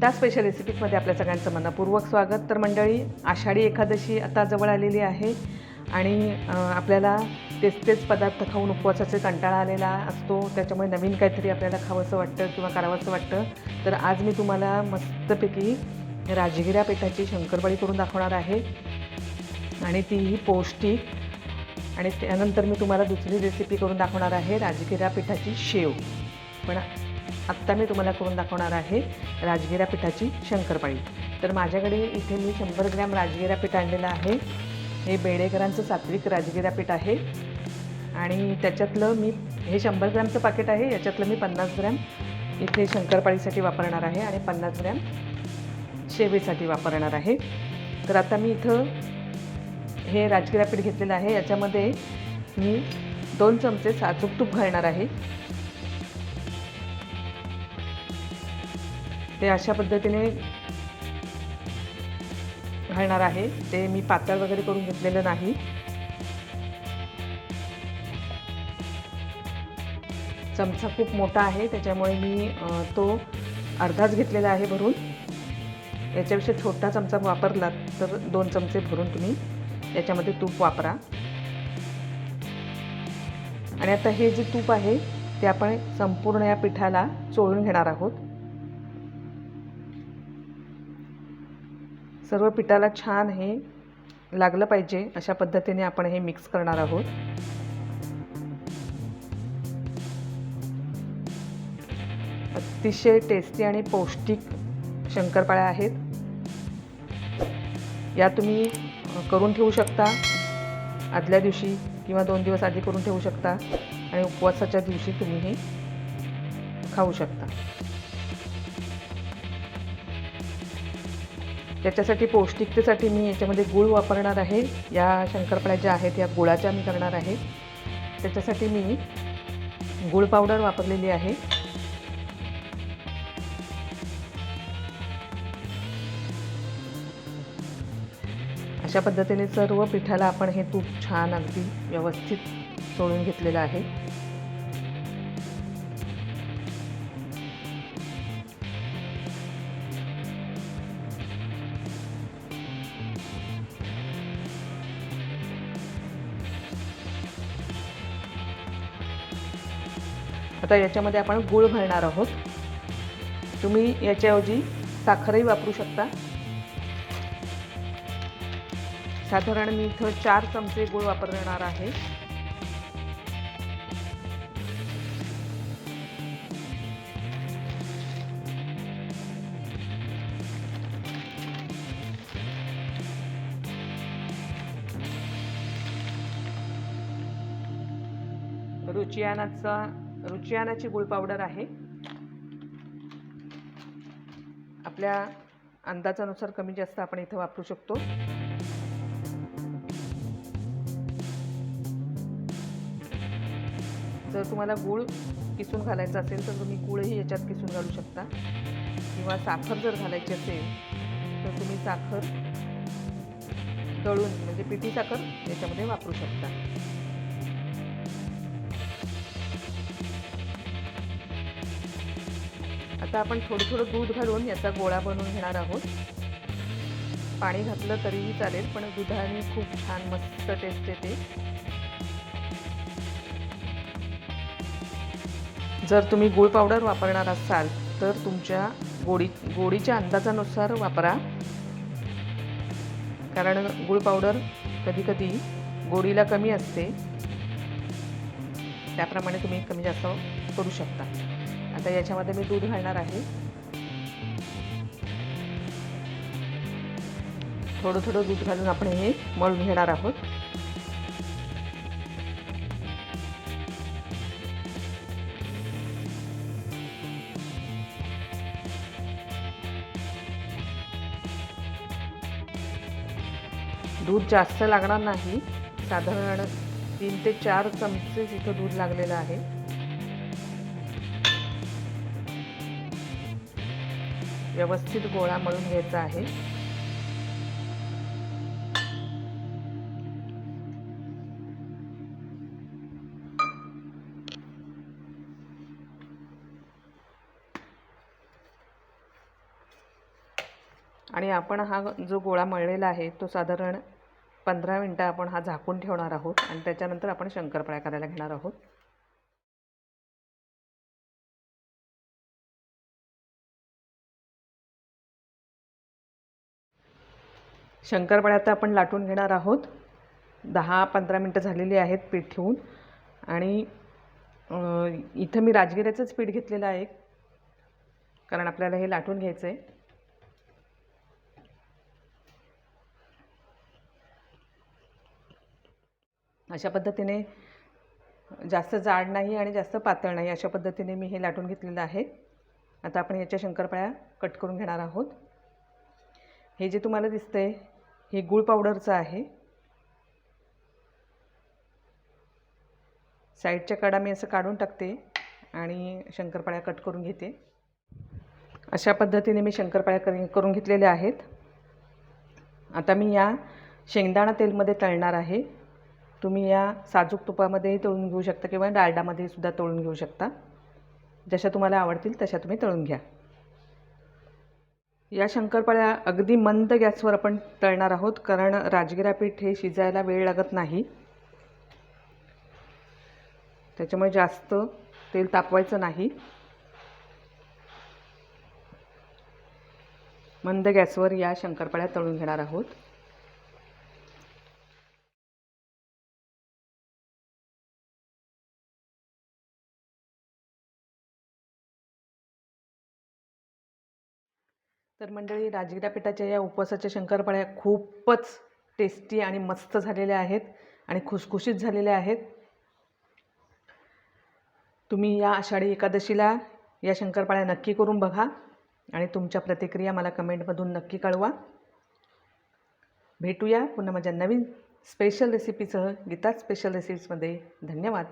Gita special रेसिपीजमध्ये आपल्या सगळ्यांचं मनपूर्वक स्वागत. तर मंडळी आषाढी एकादशी आता जवळ आलेली आहे आणि आपल्याला तेच तेच पदार्थ खाऊन उपवासाचे कंटाळा आलेला असतो. त्याच्यामुळे नवीन काहीतरी आपल्याला खावंसं वाटतं किंवा करावंसं वाटतं. तर आज मी तुम्हाला मस्तपैकी राजगिरा पिठाची शंकरपाळी करून दाखवणार आहे. आणि तीही पौष्टिक. आणि त्यानंतर मी तुम्हाला दुसरी रेसिपी करून दाखवणार आहे राजगिरा पिठाची शेव. पण आत्ता मी तुम्हाला करून दाखवणार आहे राजगिरा पिठाची शंकरपाळी. तर माझ्याकडे इथे मी शंभर ग्रॅम राजगिरा पीठ आणलेलं आहे. हे बेडेकरांचं सात्विक राजगिरा पीठ आहे. आणि त्याच्यातलं मी हे शंभर ग्रॅमचं पाकिट आहे याच्यातलं मी पन्नास ग्रॅम इथे शंकरपाळीसाठी वापरणार आहे आणि पन्नास ग्रॅम शेवेसाठी वापरणार आहे. तर आता मी इथं हे राजगिरा पीठ घेतलेलं आहे. याच्यामध्ये मी दोन चमचे साजूक तूप घालणार आहे. ते अशा पद्धतीने घालणार आहे. ते मी पातळ वगैरे करून घेतलेलं नाही. चमचा खूप मोठा आहे त्याच्यामुळे मी तो अर्धाच घेतलेला आहे भरून. याच्यापेक्षा छोटा चमचा वापरला तर दोन चमचे भरून तुम्ही याच्यामध्ये तूप वापरा. आणि आता हे जे तूप आहे ते आपण संपूर्ण या पिठाला चोळून घेणार आहोत. सर्व पिठाला छान हे लागलं पाहिजे. अशा पद्धतीने आपण हे मिक्स करणार आहोत. अतिशय टेस्टी आणि पौष्टिक शंकरपाळ्या आहेत. या तुम्ही करून ठेवू शकता. आदल्या दिवशी किंवा दोन दिवस आधी करून ठेवू शकता. आणि उपवासाच्या दिवशी तुम्ही हे खाऊ शकता. त्याच्यासाठी पौष्टिकतेसाठी मी याच्यामध्ये गूळ वापरणार आहे. या शंकरपाळ्या ज्या आहेत या गुळाच्या मी करणार आहे. त्याच्यासाठी मी गूळ पावडर वापरलेली आहे. अशा पद्धतीने सर्व पिठाला आपण हे तूप छान अगदी व्यवस्थित चोळून घेतलेलं आहे. आता याच्यामध्ये आपण गूळ भरणार आहोत. तुम्ही याच्याऐवजी साखरही वापरू शकता. साधारण मी इथं चार चमचे गूळ वापरणार आहे. रुचियानाचा रुचियानाची गुळ पावडर आहे. आपल्या अंदाजानुसार कमी जास्त आपण इथं वापरू शकतो. जर तुम्हाला गूळ किसून घालायचा असेल तर तुम्ही गूळही याच्यात किसून घालू शकता. किंवा साखर जर घालायची असेल तर तुम्ही साखर दळून म्हणजे पिठी साखर याच्यामध्ये वापरू शकता. आता आपण थोडं थोडं दूध घालून याचा गोळा बनवून घेणार आहोत. पाणी घातलं तरीही चालेल पण दुधाने खूप छान मस्त टेस्ट येते. जर तुम्ही गुळ पावडर वापरणार असाल तर तुमच्या गोडी गोडीच्या अंदाजानुसार वापरा. कारण गुळ पावडर कधी कधी गोडीला कमी असते. त्याप्रमाणे तुम्ही कमी जास्त करू शकता. आता याच्यामध्ये मी दूध घालणार आहे. थोडं थोडं दूध घालून आपण हे मळून घेणार आहोत. दूध जास्त लागणार नाही. साधारण तीन ते चार चमचे इथं दूध लागलेलं आहे. व्यवस्थित गोळा मळून घ्यायचा आहे. आणि आपण हा जो गोळा मळलेला आहे तो साधारण पंधरा मिनटं आपण हा झाकून ठेवणार आहोत आणि त्याच्यानंतर आपण शंकरपाळ्या करायला घेणार आहोत. शंकरपाळ्या आता आपण लाटून घेणार आहोत. दहा पंधरा मिनटं झालेली आहेत पीठ ठेवून. आणि इथं मी राजगिऱ्याचंच पीठ घेतलेलं आहे. कारण आपल्याला हे लाटून घ्यायचं आहे अशा पद्धतीने जास्त जाड नाही आणि जास्त पातळ नाही अशा पद्धतीने मी हे लाटून घेतलेलं आहे. आता आपण याच्या शंकरपाळ्या कट करून घेणार आहोत. हे जे तुम्हाला दिसतंय हे गूळ पावडरचं आहे. साईडच्या कडा मी असं काढून टाकते आणि शंकरपाळ्या कट करून घेते. अशा पद्धतीने मी शंकरपाळ्या करी करून घेतलेल्या आहेत. आता मी या शेंगदाणा तेलमध्ये तळणार आहे. तुम्ही या साजूक तुपामध्येही तळून घेऊ शकता किंवा डालडामध्ये सुद्धा तळून घेऊ शकता. जशा तुम्हाला आवडतील तशा तुम्ही तळून घ्या. या शंकरपाळ्या अगदी मंद गॅसवर आपण तळणार आहोत कारण राजगिरा पीठ हे शिजायला वेळ लागत नाही. त्याच्यामुळे जास्त तेल तापवायचं नाही. मंद गॅसवर या शंकरपाळ्या तळून घेणार आहोत. तर मंडळी राजगिरा पिठाच्या या उपवासाच्या शंकरपाळ्या खूपच टेस्टी आणि मस्त झालेल्या आहेत आणि खुसखुशीत झालेल्या आहेत. तुम्ही या आषाढी एकादशीला या शंकरपाळ्या नक्की करून बघा आणि तुमच्या प्रतिक्रिया मला कमेंटमधून नक्की कळवा. भेटूया पुन्हा माझ्या नवीन स्पेशल रेसिपीसह गीता स्पेशल रेसिपीजमध्ये धन्यवाद.